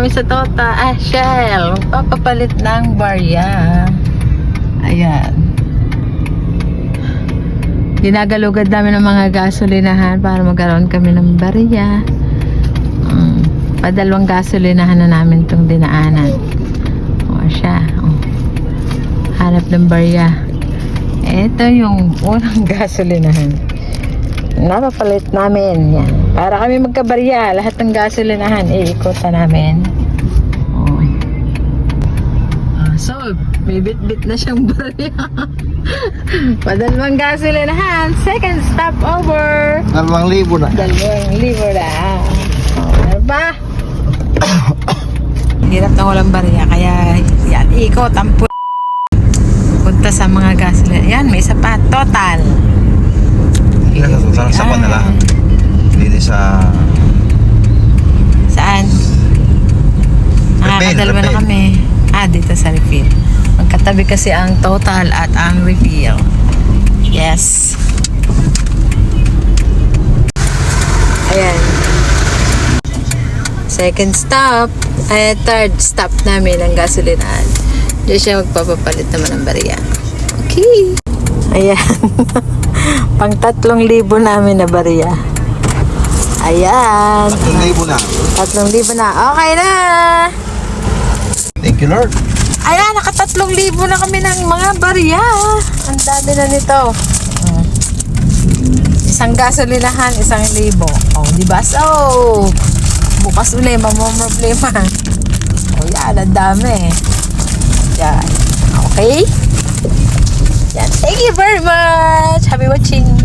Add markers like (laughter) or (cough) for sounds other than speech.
kami sa Tota. Ah, Shell. Papapalit ng barya. Ayan. Ginagalugad namin ng mga gasolinahan para magkaroon kami ng barya. Mm, padalawang gasolinahan na namin itong dinaanan. O siya. O. Hanap ng barya. Ito yung unang (laughs) gasolinahan. Napapalit namin. Yan. Para kami magkabarya. Lahat ng gasolinahan, iikutan namin. O. Ah, so, may bit-bit na siyang barya. (laughs) Padalawang gasolinahan. Second stop over. Dalawang libo na. Dalawang libo na. Oh, ano ba? (coughs) Hirap na walang barya. Kaya, yan, ikot ang pu- Punta sa mga gasolina. Yan, may isa pa. Total. Nasa total sa Ah. Manila. Dito sa Saan? Nakakadalawa na kami. Ah, dito sa refill. Magkatabi kasi ang total at ang refill. Yes. Ayan. Second stop. Ay, third stop namin ang gasolinahan. Diyan siya magpapapalit naman ng barya. Okay. Ayan. (laughs) Pang tatlong libo namin na barya. Ayan. tatlong libo na. Tatlong libo na. Okay na. Thank you Lord. Ayan, nakatatlong libo na kami ng mga barya. Ang dami na nito. Isang gasolinahan, isang libo. Oh, di ba? So, bukas uli, mamamroblema. Oh, yan, ang dami. Yan. Okay? Yan. Thank you very much. Happy watching.